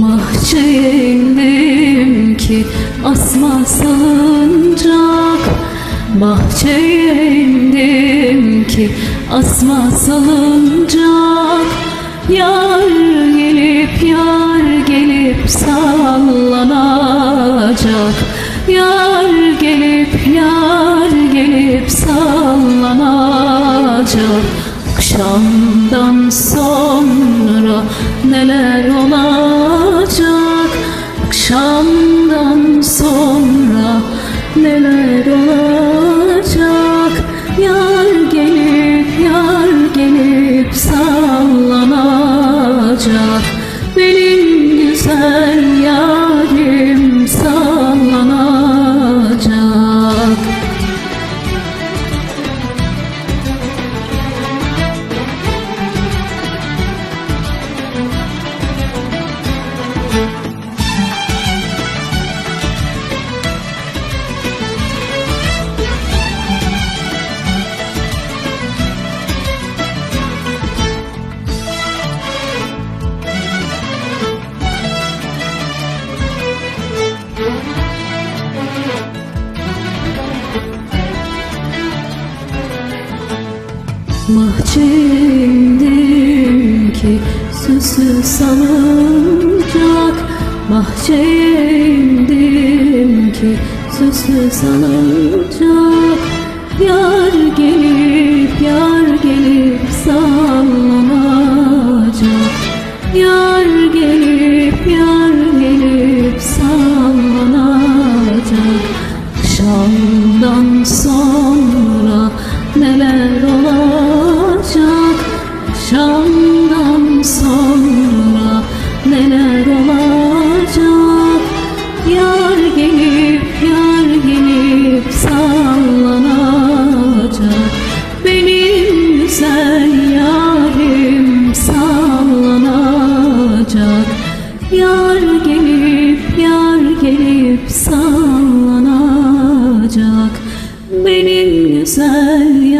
Mahçeye indim ki asma salıncak Bahçeye ki asma salıncak Yar gelip yar gelip sallanacak. Yar gelip yar gelip sallanacak. Akşamdan sonra neler olacak Benim Bahçeydim ki süslü salıncak. Bahçeydim ki süslü salıncak. Yar gelip yar gelip sallanacak. Yar gelip yar gelip sallanacak. Akşamdan sonra neler Yar gelip sallanacak Benim güzel